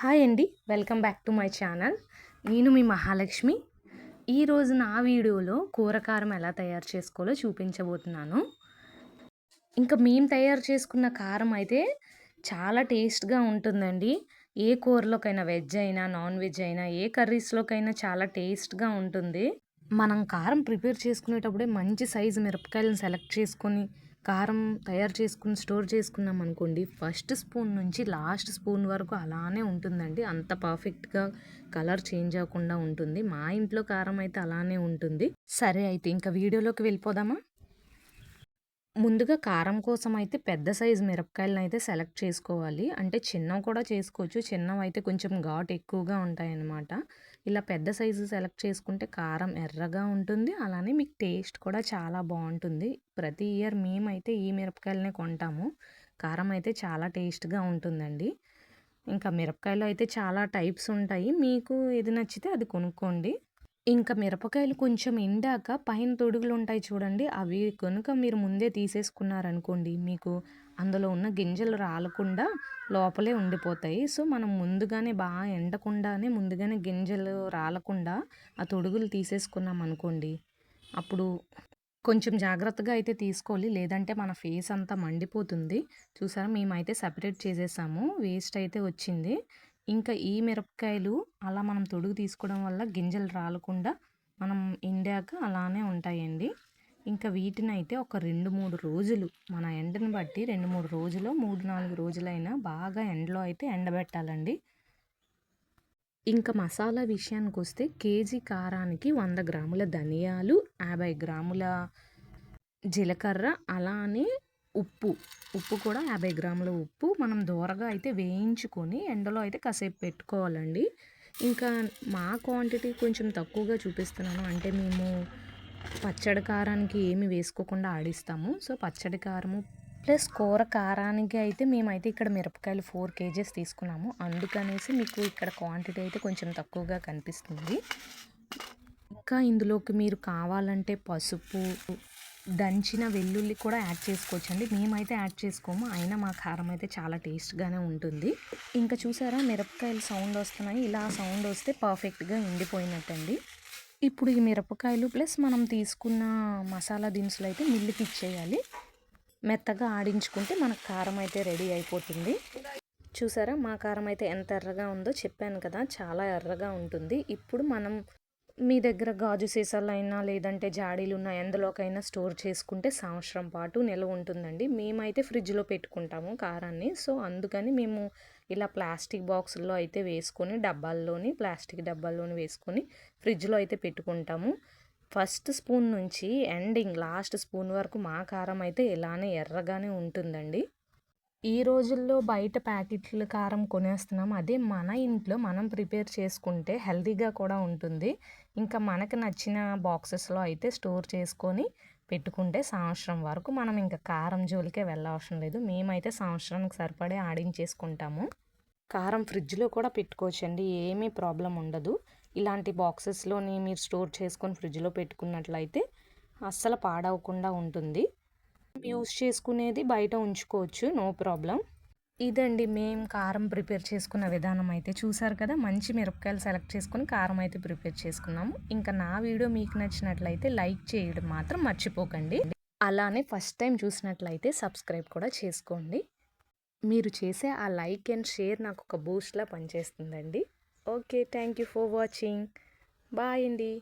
Hi అండి. Welcome back to my channel. నేను మీ మహాలక్ష్మి. ఈరోజు నా వీడియోలో కూరకారం ఎలా తయారు చేసుకోవాలో చూపించబోతున్నాను. ఇంకా మేము తయారు చేసుకున్న కారం అయితే చాలా టేస్ట్గా ఉంటుందండి. ఏ కూరలోకైనా వెజ్ అయినా నాన్ వెజ్ అయినా ఏ కర్రీస్లోకైనా చాలా టేస్ట్గా ఉంటుంది. మనం కారం ప్రిపేర్ చేసుకునేటప్పుడే మంచి సైజు మిరపకాయలను సెలెక్ట్ చేసుకొని కారం తయారు చేసుకుని స్టోర్ చేసుకున్నాం అనుకోండి ఫస్ట్ స్పూన్ నుంచి లాస్ట్ స్పూన్ వరకు అలానే ఉంటుందండి. అంత పర్ఫెక్ట్గా కలర్ చేంజ్ అవ్వకుండా ఉంటుంది. మా ఇంట్లో కారం అయితే అలానే ఉంటుంది. సరే అయితే ఇంకా వీడియోలోకి వెళ్ళిపోదామా? ముందుగా కారం కోసం అయితే పెద్ద సైజు మిరపకాయలను అయితే సెలెక్ట్ చేసుకోవాలి. అంటే చిన్నవి కూడా చేసుకోవచ్చు. చిన్నవి అయితే కొంచెం ఘాట్ ఎక్కువగా ఉంటాయన్నమాట. ఇలా పెద్ద సైజు సెలెక్ట్ చేసుకుంటే కారం ఎర్రగా ఉంటుంది. అలానే మీకు టేస్ట్ కూడా చాలా బాగుంటుంది. ప్రతి ఇయర్ మేమైతే ఈ మిరపకాయలనే కొంటాము. కారం అయితే చాలా టేస్ట్గా ఉంటుందండి. ఇంకా మిరపకాయలు అయితే చాలా టైప్స్ ఉంటాయి. మీకు ఏది నచ్చితే అది కొనుక్కోండి. ఇంకా మిరపకాయలు కొంచెం ఎండాక పైన తొడుగులు ఉంటాయి చూడండి అవి కనుక మీరు ముందే తీసేసుకున్నారనుకోండి మీకు అందులో ఉన్న గింజలు రాలకుండా లోపలే ఉండిపోతాయి. సో మనం ముందుగానే బాగా ఎండకుండానే ముందుగానే గింజలు రాలకుండా ఆ తొడుగులు తీసేసుకున్నాం అనుకోండి అప్పుడు కొంచెం జాగ్రత్తగా అయితే తీసుకోవాలి. లేదంటే మన ఫేస్ అంతా మండిపోతుంది. చూసారా మేమైతే సపరేట్ చేసేసాము వేస్ట్ అయితే వచ్చింది. ఇంకా ఈ మిరపకాయలు అలా మనం తొడుగు తీసుకోవడం వల్ల గింజలు రాలకుండా మనం ఎండాక అలానే ఉంటాయండి. ఇంకా వీటిని అయితే ఒక రెండు మూడు రోజులు మన ఎండను బట్టి రెండు మూడు రోజులు మూడు నాలుగు రోజులైనా బాగా ఎండలో అయితే ఎండబెట్టాలండి. ఇంకా మసాలా విషయానికి వస్తే కేజీ కారానికి వంద గ్రాముల ధనియాలు యాభై గ్రాముల జీలకర్ర అలానే ఉప్పు ఉప్పు కూడా యాభై గ్రాముల ఉప్పు మనం దూరగా అయితే వేయించుకొని ఎండలో అయితే కాసేపు పెట్టుకోవాలండి. ఇంకా మా క్వాంటిటీ కొంచెం తక్కువగా చూపిస్తున్నాను. అంటే మేము పచ్చడి కారానికి ఏమి వేసుకోకుండా ఆడిస్తాము. సో పచ్చడి కారము ప్లస్ కూర కారానికి అయితే మేమైతే ఇక్కడ మిరపకాయలు ఫోర్ కేజెస్ తీసుకున్నాము. అందుకనేసి మీకు ఇక్కడ క్వాంటిటీ అయితే కొంచెం తక్కువగా కనిపిస్తుంది. ఇంకా ఇందులోకి మీరు కావాలంటే పసుపు దంచిన వెల్లుల్లి కూడా యాడ్ చేసుకోవచ్చండి. మేమైతే యాడ్ చేసుకోము. అయినా మా కారం అయితే చాలా టేస్ట్గానే ఉంటుంది. ఇంకా చూసారా? మిరపకాయలు సౌండ్ వస్తున్నాయి. ఇలా సౌండ్ వస్తే పర్ఫెక్ట్గా ఎండిపోయినట్టండి. ఇప్పుడు ఈ మిరపకాయలు ప్లస్ మనం తీసుకున్న మసాలా దినుసులు అయితే మిల్లుకి ఇచ్చేయాలి. మెత్తగా ఆడించుకుంటే మనకు కారం అయితే రెడీ అయిపోతుంది. చూసారా? మా కారం అయితే ఎంత ఎర్రగా ఉందో చెప్పాను కదా. చాలా ఎర్రగా ఉంటుంది. ఇప్పుడు మనం మీ దగ్గర గాజు సీసాలైనా లేదంటే జాడీలు ఉన్న ఎందులోకైనా స్టోర్ చేసుకుంటే సంవత్సరం పాటు నిల్వ ఉంటుందండి. మేమైతే ఫ్రిడ్జ్లో పెట్టుకుంటాము కారాన్ని. సో అందుకని మేము ఇలా ప్లాస్టిక్ బాక్సుల్లో అయితే వేసుకొని డబ్బాల్లోని ప్లాస్టిక్ డబ్బాల్లోని వేసుకొని ఫ్రిడ్జ్లో అయితే పెట్టుకుంటాము. ఫస్ట్ స్పూన్ నుంచి ఎండింగ్ లాస్ట్ స్పూన్ వరకు మా కారం అయితే ఇలానే ఎర్రగానే ఉంటుందండి. ఈ రోజుల్లో బయట ప్యాకెట్లు కారం కొనేస్తున్నాం. అదే మన ఇంట్లో మనం ప్రిపేర్ చేసుకుంటే హెల్తీగా కూడా ఉంటుంది. ఇంకా మనకు నచ్చిన బాక్సెస్లో అయితే స్టోర్ చేసుకొని పెట్టుకుంటే సంవత్సరం వరకు మనం ఇంకా కారం జోలికే వెళ్ళవసరం లేదు. మేమైతే సంవత్సరానికి సరిపడే ఆడించేసుకుంటాము. కారం ఫ్రిడ్జ్లో కూడా పెట్టుకోవచ్చండి. ఏమీ ప్రాబ్లం ఉండదు. ఇలాంటి బాక్సెస్లోని మీరు స్టోర్ చేసుకొని ఫ్రిడ్జ్లో పెట్టుకున్నట్లయితే అస్సలు పాడవకుండా ఉంటుంది. యూస్ చేసుకునేది బయట ఉంచుకోవచ్చు నో ప్రాబ్లం ఇదండి మేము కారం ప్రిపేర్ చేసుకున్న విధానం అయితే. చూసారు కదా మంచి మిరపకాయలు సెలెక్ట్ చేసుకుని కారం అయితే ప్రిపేర్ చేసుకున్నాము. ఇంకా నా వీడియో మీకు నచ్చినట్లయితే లైక్ చేయడం మాత్రం మర్చిపోకండి. అలానే ఫస్ట్ టైం చూసినట్లయితే సబ్స్క్రైబ్ కూడా చేసుకోండి. మీరు చేసే ఆ లైక్ అండ్ షేర్ నాకు ఒక బూస్ట్లా పనిచేస్తుందండి. Okay thank you for watching bye అండి.